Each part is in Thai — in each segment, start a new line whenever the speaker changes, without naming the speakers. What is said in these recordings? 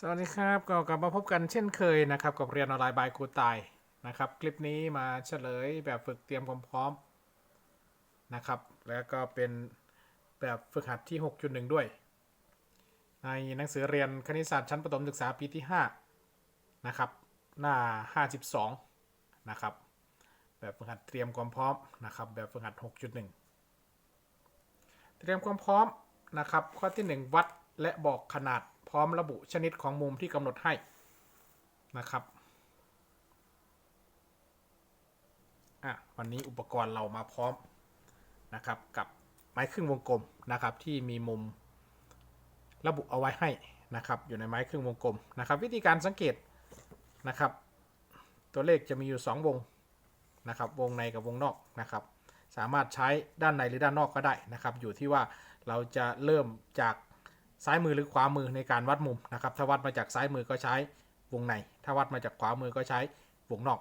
สวัสดีครับก็กลับมาพบกันเช่นเคยนะครับ กับเรียนออนไลน์บายครูตายนะครับ คลิปนี้มาเฉลยแบบฝึกเตรียมความพร้อมนะครับ แล้วก็เป็นแบบฝึกหัดที่ 6.1 ด้วย ในหนังสือเรียนคณิตศาสตร์ชั้นประถมศึกษาปีที่ 5 นะครับ หน้า 52 นะครับ แบบฝึกหัดเตรียมความพร้อมนะครับ แบบฝึกหัด 6.1 เตรียมความพร้อมนะครับ ข้อที่ 1 วัดและบอกขนาด พร้อมระบุชนิดของมุมที่กำหนดให้นะครับอะวันนี้อุปกรณ์เรามาพร้อมนะครับกับไม้ครึ่งวงกลมนะครับที่มีมุมระบุเอาไว้ให้นะครับอยู่ในไม้ครึ่งวงกลมนะครับ วิธีการสังเกตนะครับ ตัวเลขจะมีอยู่ 2 วงนะครับวงในกับวงนอกนะครับ สามารถใช้ด้านในหรือด้านนอกก็ได้นะครับ อยู่ที่ว่าเราจะเริ่มจาก ซ้ายมือหรือขวามือในการวัดมุมนะครับ ถ้าวัดมาจากซ้ายมือก็ใช้วงใน ถ้าวัดมาจากขวามือก็ใช้วงนอก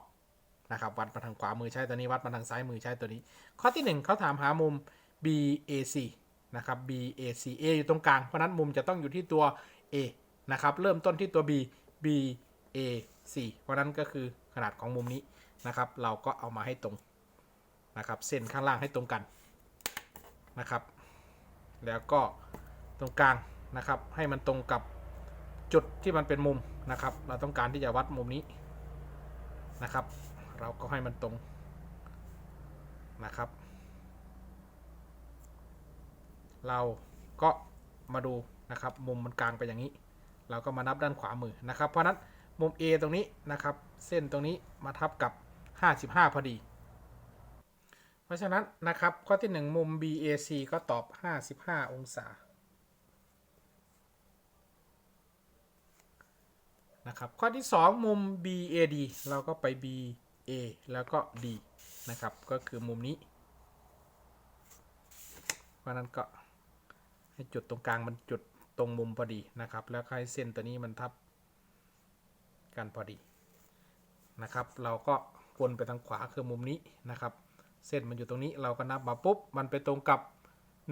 นะครับ วัดมาทางขวามือใช้ตัวนี้ วัดมาทางซ้ายมือใช้ตัวนี้ ข้อที่ 1เขาถามหามุม BAC นะครับ BAC A อยู่ตรงกลาง เพราะนั้นมุมจะต้องอยู่ที่ตัว A นะครับ เริ่มต้นที่ตัว B BAC เพราะนั้นก็คือขนาดของมุมนี้นะครับ เราก็เอามาให้ตรงนะครับ เส้นข้างล่างให้ตรงกันนะครับ แล้วก็ตรงกลาง นะครับ ให้มันตรงกับจุดที่มันเป็นมุมนะครับ เราต้องการที่จะวัดมุมนี้นะครับ เราก็ให้มันตรงนะครับ เราก็มาดูนะครับ มุมมันกลางไปอย่างนี้ เราก็มานับด้านขวามือนะครับ เพราะนั้นมุม A ตรงนี้นะครับ เส้นตรงนี้มาทับกับ 55 พอดี เพราะฉะนั้นนะครับข้อที่ 1 มุม BAC ก็ตอบ 55 องศา นะครับข้อที่ 2 มุม BAD เราก็ไป BA แล้วก็ D นะครับก็คือมุมนี้เพราะนั้นก็ให้จุดตรงกลางมันจุดตรงมุมพอดีนะครับ แล้วให้เส้นตัวนี้มันทับกันพอดีนะครับ เราก็วนไปทางขวาคือมุมนี้นะครับ เส้นมันอยู่ตรงนี้เราก็นับมาปุ๊บมันไปตรงกับ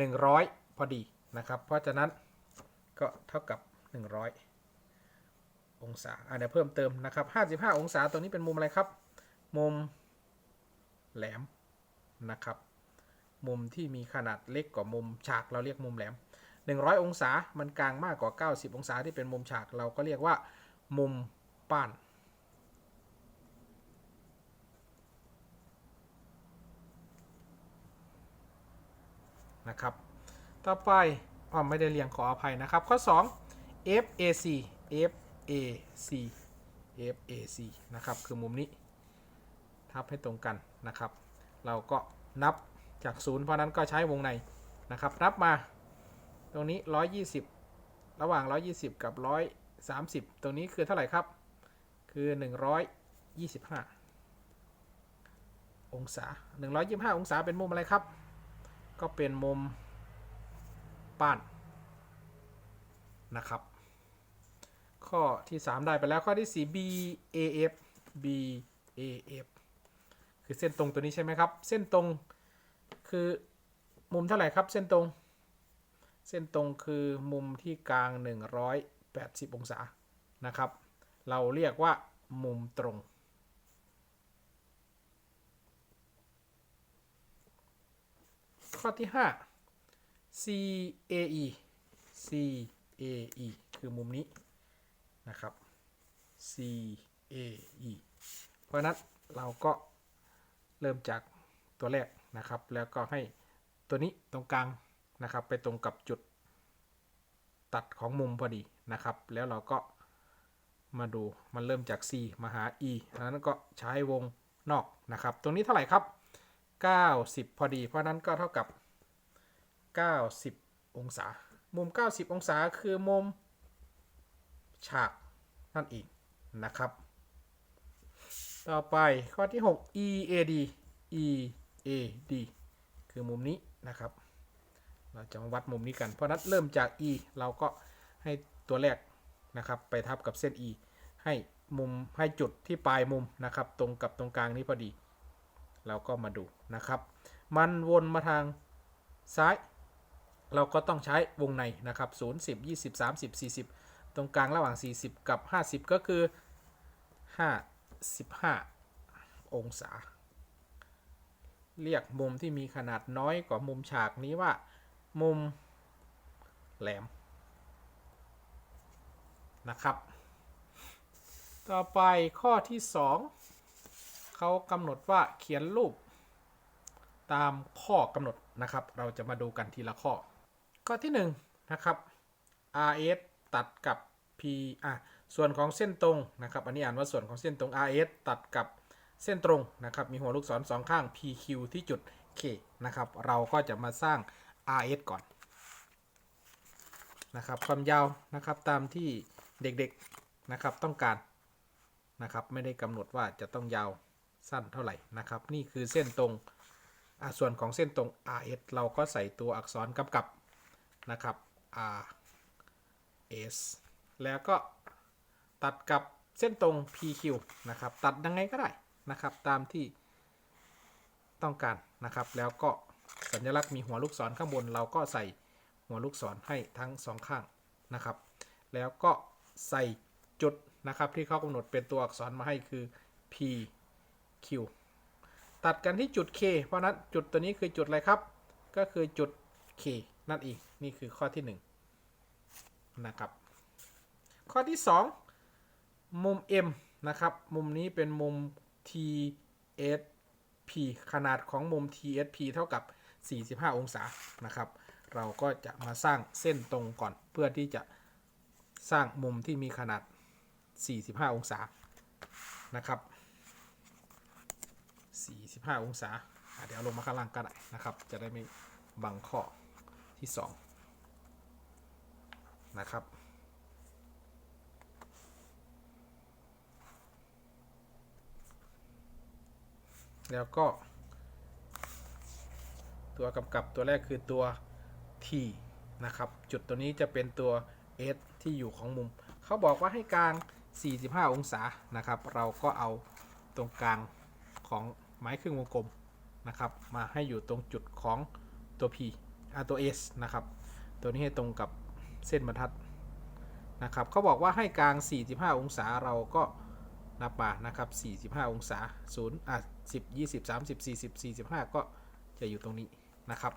100 พอดีนะครับ เพราะฉะนั้นก็เท่ากับ 100 องศาอะเดี๋ยวเพิ่มเติมนะครับ55 องศาตัวนี้เป็นมุมอะไรครับ มุมแหลมนะครับ มุมที่มีขนาดเล็กกว่ามุมฉากเราเรียกมุมแหลม 100 องศามันกลางมากกว่า 90 องศาที่เป็นมุมฉากเราก็เรียกว่า มุมป้านนะครับ ต่อไปอ๋อไม่ได้เรียงขออภัยนะครับ ข้อ 2 FAC f FAC FAC นะครับ คือมุมนี้ ทับให้ตรงกันนะครับ เราก็นับจากศูนย์เพราะนั้นก็ใช้วงในนะครับ นับมาตรงนี้ 120 ระหว่าง 120 กับ 130 ตรงนี้คือเท่าไหร่ครับ คือ 125 องศา 125 องศาเป็นมุมอะไรครับ ก็เป็นมุมป้านนะครับ ข้อที่ 3 ได้ไปแล้วข้อที่ 4 BAF BAF คือเส้นตรงตัวนี้ใช่ไหมครับ เส้นตรงคือมุมเท่าไหร่ครับเส้นตรง เส้นตรงคือมุมที่กลาง 180 องศานะครับ เราเรียกว่ามุมตรงข้อที่ 5 CAE CAE คือมุมนี้ นะครับ CAE เพราะนั้นเราก็เริ่มจากตัวแรกนะครับ แล้วก็ให้ตัวนี้ตรงกลางนะครับ ไปตรงกับจุดตัดของมุมพอดีนะครับ แล้วเราก็มาดูมันเริ่มจาก C มาหา E อันนั้นก็ใช้วงนอกนะครับ ตรงนี้เท่าไหร่ครับ 90 พอดี เพราะนั้นก็เท่ากับ 90 องศา มุม 90 องศาคือมุม ฉากนั่นเองนะครับ ต่อไปข้อที่ 6 EAD EAD คือมุมนี้นะครับ เราจะมาวัดมุมนี้กัน เพราะนั้นเริ่มจาก E เราก็ให้ตัวแรกนะครับ ไปทับกับเส้น E ให้มุมให้จุดที่ปลายมุมนะครับ ตรงกับตรงกลางนี้พอดี เราก็มาดูนะครับ มันวนมาทางซ้าย เราก็ต้องใช้วงในนะครับ 0 10 20 30 40 ตรงกลางระหว่าง 40 กับ 50 ก็คือ 55 องศา เรียกมุมที่มีขนาดน้อยกว่ามุมฉากนี้ว่า มุมแหลม นะครับ ต่อไปข้อที่ 2 เขากำหนดว่าเขียนรูปตามข้อกำหนดนะครับ เราจะมาดูกันทีละข้อ ข้อที่1นะครับ RS ตัดกับ P อะส่วนของเส้นตรงนะครับ อันนี้อ่านว่าส่วนของเส้นตรง RS ตัดกับเส้นตรงนะครับ มีหัวลูกศรสองข้าง PQ ที่จุด K นะครับ เราก็จะมาสร้าง RS ก่อนนะครับ ความยาวนะครับตามที่เด็กๆนะครับต้องการนะครับ ไม่ได้กำหนดว่าจะต้องยาวสั้นเท่าไหร่นะครับ นี่คือเส้นตรงอะส่วนของเส้นตรง RS เราก็ใส่ตัวอักษรกำกับนะครับ R S แล้วก็ตัดกับเส้นตรง PQ นะครับ ตัดยังไงก็ได้นะครับ ตามที่ต้องการนะครับ แล้วก็สัญลักษณ์มีหัวลูกศรข้างบน เราก็ใส่หัวลูกศรให้ทั้งสองข้างนะครับ แล้วก็ใส่จุดนะครับ ที่เขากำหนดเป็นตัวอักษรมาให้คือ PQ ตัดกันที่จุด K เพราะนั้นจุดตัวนี้คือจุดอะไรครับ ก็คือจุด K นั่นเอง นี่คือข้อที่ 1 นะครับ ข้อที่ 2 มุม M นะครับ มุมนี้เป็นมุม TSP ขนาดของมุม TSP เท่ากับ 45 องศานะครับ เราก็จะมาสร้างเส้นตรงก่อนเพื่อที่จะสร้างมุมที่มีขนาด 45 องศานะครับ 45 องศา เดี๋ยวลงมาข้างล่างก็ได้นะครับ จะได้ไม่บังข้อที่ 2 นะครับ แล้วก็ ตัวกำกับตัวแรกคือตัว T นะครับ จุดตัวนี้จะเป็นตัว S ที่อยู่ของมุม เขาบอกว่าให้กลาง 45 องศานะครับ เราก็เอาตรงกลางของไม้ครึ่งวงกลมนะครับ มาให้อยู่ตรงจุดของตัว P อ่าตัว S นะครับ ตัวนี้ให้ตรงกับ เส้นบรรทัดนะครับเขาบอกว่าให้กลาง 45 องศาเราก็นับมานะครับ 45 องศา0อะ10 20 30 40 45 ก็จะอยู่ตรงนี้นะครับ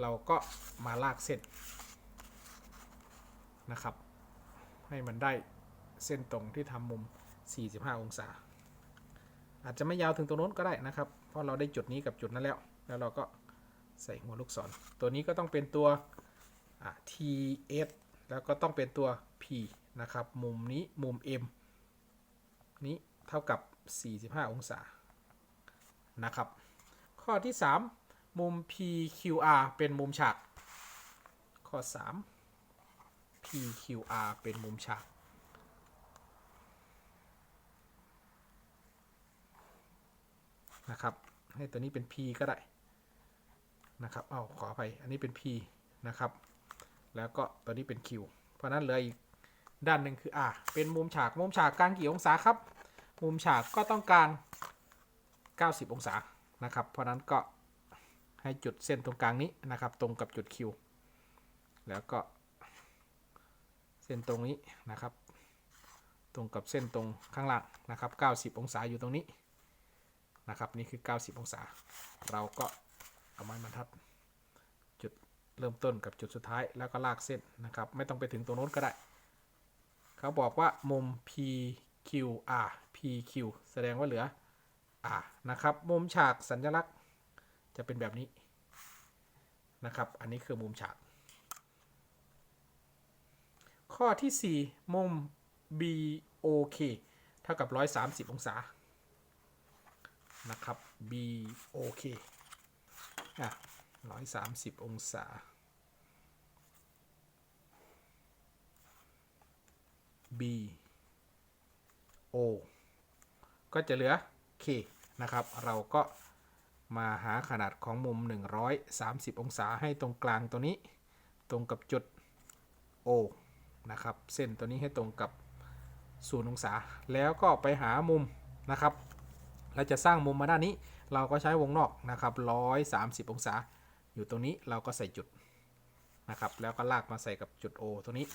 เราก็มาลากเส้นนะครับ ให้มันได้เส้นตรงที่ทำมุม 45 องศา อาจจะไม่ยาวถึงตรงโน้นก็ได้นะครับ เพราะเราได้จุดนี้กับจุดนั้นแล้ว แล้วเราก็ใส่หัวลูกศร ตัวนี้ก็ต้องเป็นตัว TS แล้วก็ต้องเป็นตัว P นะครับ มุมนี้มุม M นี้เท่ากับ 45 องศา นะครับ ข้อที่ 3 มุม PQR เป็นมุมฉาก ข้อ 3 PQR เป็นมุมฉากนะครับ ให้ตัวนี้เป็น P ก็ได้ นะครับ เอาขออภัย อันนี้เป็น P นะครับ แล้วก็ตัวนี้เป็น Q เพราะนั้นเลยอีกด้านหนึ่งคือ R เป็นมุมฉากมุมฉากกลางกี่องศาครับ มุมฉากก็ต้องการ90 องศานะครับ เพราะนั้นก็ให้จุดเส้นตรงกลางนี้นะครับ ตรงกับจุด Q แล้วก็ เส้นตรงนี้นะครับ ตรงกับเส้นตรงข้างล่างนะครับ 90 องศาอยู่ตรงนี้นะครับ นี่คือ 90 องศา เราก็เอาไม้บรรทัด เริ่มต้นกับจุดสุดท้ายแล้วก็ลากเส้นนะครับ ไม่ต้องไปถึงตรงโน้นก็ได้ เขาบอกว่ามุม PQR PQ แสดงว่าเหลือ R นะครับ มุมฉากสัญลักษณ์จะเป็นแบบนี้นะครับ อันนี้คือมุมฉาก ข้อที่ 4 มุม BOK เท่ากับ 130 องศา นะครับ BOK อะ130 องศา B O ก็จะเหลือ K นะครับ เราก็มาหาขนาดของมุม 130 องศาให้ตรงกลางตัวนี้ ตรงกับจุด O นะครับ เส้นตัวนี้ให้ตรงกับ 0 องศา แล้วก็ไปหามุมนะครับ เราจะสร้างมุมมาด้านนี้ เราก็ใช้วงนอกนะครับ 130 องศา อยู่ตรงนี้เราก็ใส่จุดนะครับ แล้วก็ลากมาใส่กับจุด O ตัวนี้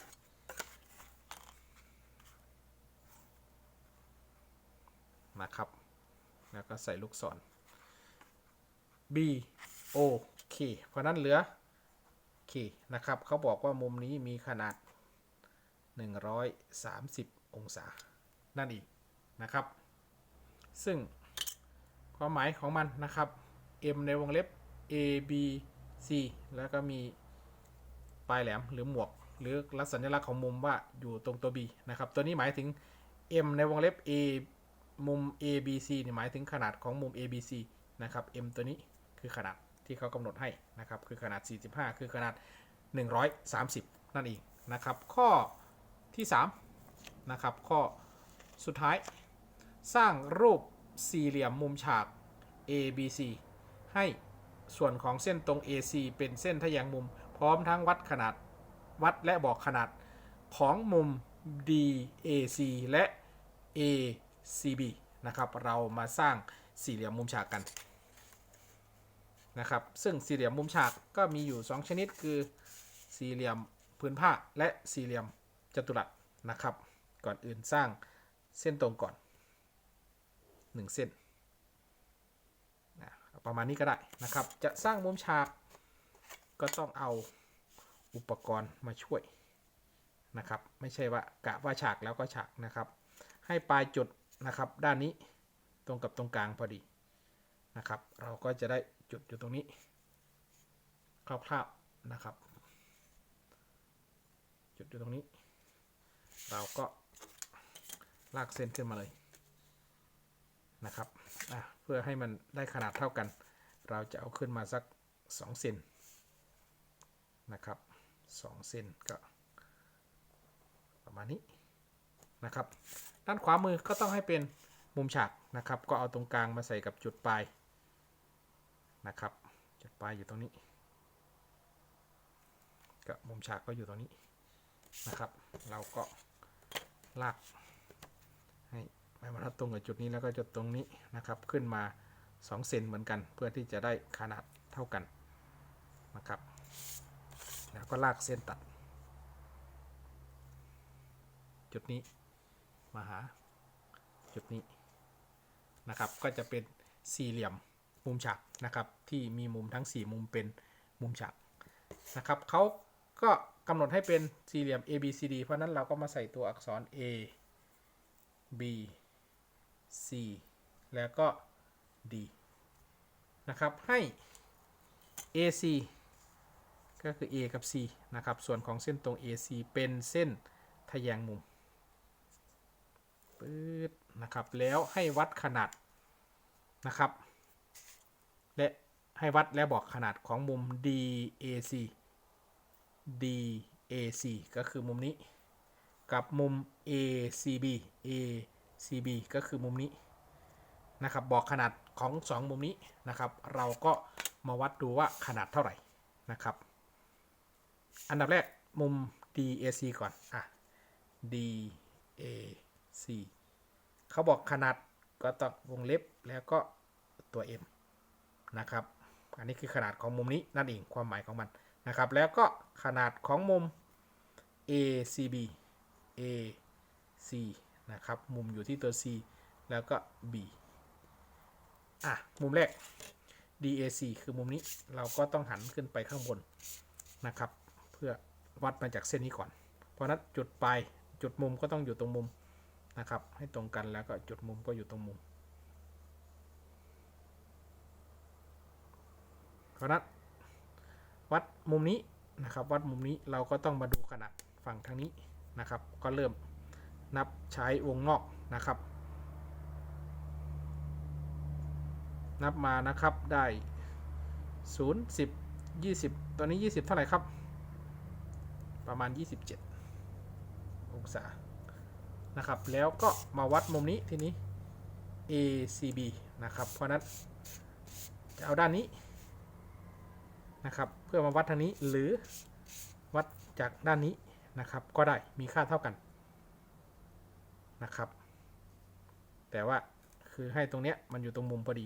นะครับ แล้วก็ใส่ลูกศร B O K เพราะนั้นเหลือ K นะครับ เขาบอกว่ามุมนี้มีขนาด 130 องศา นั่นเองนะครับ ซึ่งความหมายของมันนะครับ M ในวงเล็บ A B C แล้วก็มีปลายแหลมหรือหมวก หรือลักษณะลักษณ์ของมุมว่าอยู่ตรงตัว B นะครับ ตัวนี้หมายถึง M ในวงเล็บ A มุม A B C นี่หมายถึงขนาดของมุม A B C นะครับ M ตัวนี้คือขนาดที่เขากำหนดให้นะครับ คือขนาด 45 คือขนาด 130 นั่นเองนะครับ ข้อที่3นะครับ ข้อสุดท้าย สร้างรูปสี่เหลี่ยมมุมฉาก ABC ให้ส่วนของเส้นตรง AC เป็นเส้นทะแยงมุม พร้อมทั้งวัดขนาดวัดและบอกขนาดของมุม DAC และ a cb นะครับเรามาสร้างสี่เหลี่ยมมุมฉากกันนะครับซึ่งสี่เหลี่ยมมุมฉากก็มีอยู่ 2 ชนิดคือสี่เหลี่ยมพื้นผ้าและสี่เหลี่ยมจัตุรัสนะครับ ก่อนอื่นสร้างเส้นตรงก่อน 1 เส้นนะประมาณนี้ก็ได้นะครับ จะสร้างมุมฉากก็ต้องเอาอุปกรณ์มาช่วยนะครับ ไม่ใช่ว่ากะว่าฉากแล้วก็ฉากนะครับ ให้ปลายจุด นะครับ ด้านนี้ตรงกับตรงกลางพอดีนะครับ เราก็จะได้จุดอยู่ตรงนี้คร่าวๆนะครับ จุดอยู่ตรงนี้ เราก็ลากเส้นขึ้นมาเลยนะครับเพื่อให้มันได้ขนาดเท่ากัน เราจะเอาขึ้นมาสัก2เซนนะครับ2เซนก็ประมาณนี้ นะครับ ด้านขวามือก็ต้องให้เป็นมุมฉากนะครับ ก็เอาตรงกลางมาใส่กับจุดปลายนะครับ จุดปลายอยู่ตรงนี้ก็มุมฉากก็อยู่ตรงนี้นะครับ เราก็ลากให้ให้มันตรงกับจุดนี้แล้วก็จุดตรงนี้นะครับ ขึ้นมา2เซนเหมือนกัน เพื่อที่จะได้ขนาดเท่ากันนะครับ แล้วก็ลากเส้นตัด จุดนี้ มาหาจุดนี้นะครับ ก็จะเป็นสี่เหลี่ยมมุมฉากนะครับ ที่มีมุมทั้ง 4 มุมเป็นมุมฉากนะครับเขาก็กำหนดให้เป็นสี่เหลี่ยม A B C D เพราะนั้นเราก็มาใส่ตัวอักษร A B C แล้วก็ D นะครับ ให้ AC ก็คือ A กับ C นะครับ ส่วนของเส้นตรง AC เป็นเส้นทะแยงมุม ปื๊ดนะครับแล้วให้วัดขนาดนะครับ และให้วัดและบอกขนาดของมุม DAC DAC ก็คือมุมนี้ กับมุม ACB ACB ก็คือมุมนี้นะครับ บอกขนาดของ 2 มุมนี้นะครับ เราก็มาวัดดูว่าขนาดเท่าไหร่นะครับ อันดับแรกมุม DAC ก่อน อะ DAC เขาบอกขนาดก็ต้องวงเล็บแล้วก็ตัว M นะครับ อันนี้คือขนาดของมุมนี้นั่นเองความหมายของมันนะครับ แล้วก็ขนาดของมุม ACB AC นะครับ มุมอยู่ที่ตัว C แล้วก็ B อะ มุมแรก DAC คือมุมนี้เราก็ต้องหันขึ้นไปข้างบนนะครับ เพื่อวัดมาจากเส้นนี้ก่อน เพราะนั้นจุดปลายจุดมุมก็ต้องอยู่ตรงมุม นะครับ ให้ตรงกันแล้วก็จุดมุมก็อยู่ตรงมุมเพราะนั้นวัดมุมนี้นะครับ วัดมุมนี้เราก็ต้องมาดูขนาดฝั่งทางนี้นะครับ ก็เริ่มนับใช้วงนอกนะครับ นับมานะครับได้ 0 10 20ตัวนี้ 20 เท่าไหร่ครับ ประมาณ 27 องศา นะครับ แล้วก็มาวัดมุมนี้ทีนี้ ACB นะครับ เพราะนั้นจะเอาด้านนี้นะครับ เพื่อมาวัดทางนี้หรือวัดจากด้านนี้นะครับ ก็ได้มีค่าเท่ากันนะครับ แต่ว่าคือให้ตรงเนี้ยมันอยู่ตรงมุมพอดี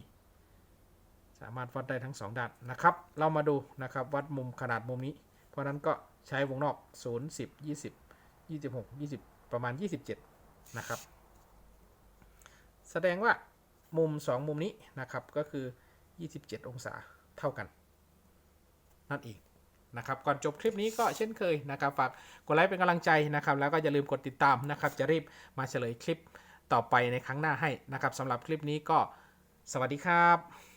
สามารถวัดได้ทั้ง 2 ด้านนะครับ เรามาดูนะครับวัดมุมขนาดมุมนี้ เพราะนั้นก็ใช้วงนอก 0 10 20 26 20 ประมาณ 27 นะครับ แสดงว่ามุม 2 มุมนี้นะครับก็คือ 27 องศาเท่ากัน นั่นเองนะครับก่อนจบคลิปนี้ก็เช่นเคยนะครับฝากกดไลค์เป็นกำลังใจนะครับ แล้วก็อย่าลืมกดติดตามนะครับ จะรีบมาเฉลยคลิปต่อไปในครั้งหน้าให้นะครับสำหรับคลิปนี้ก็สวัสดีครับ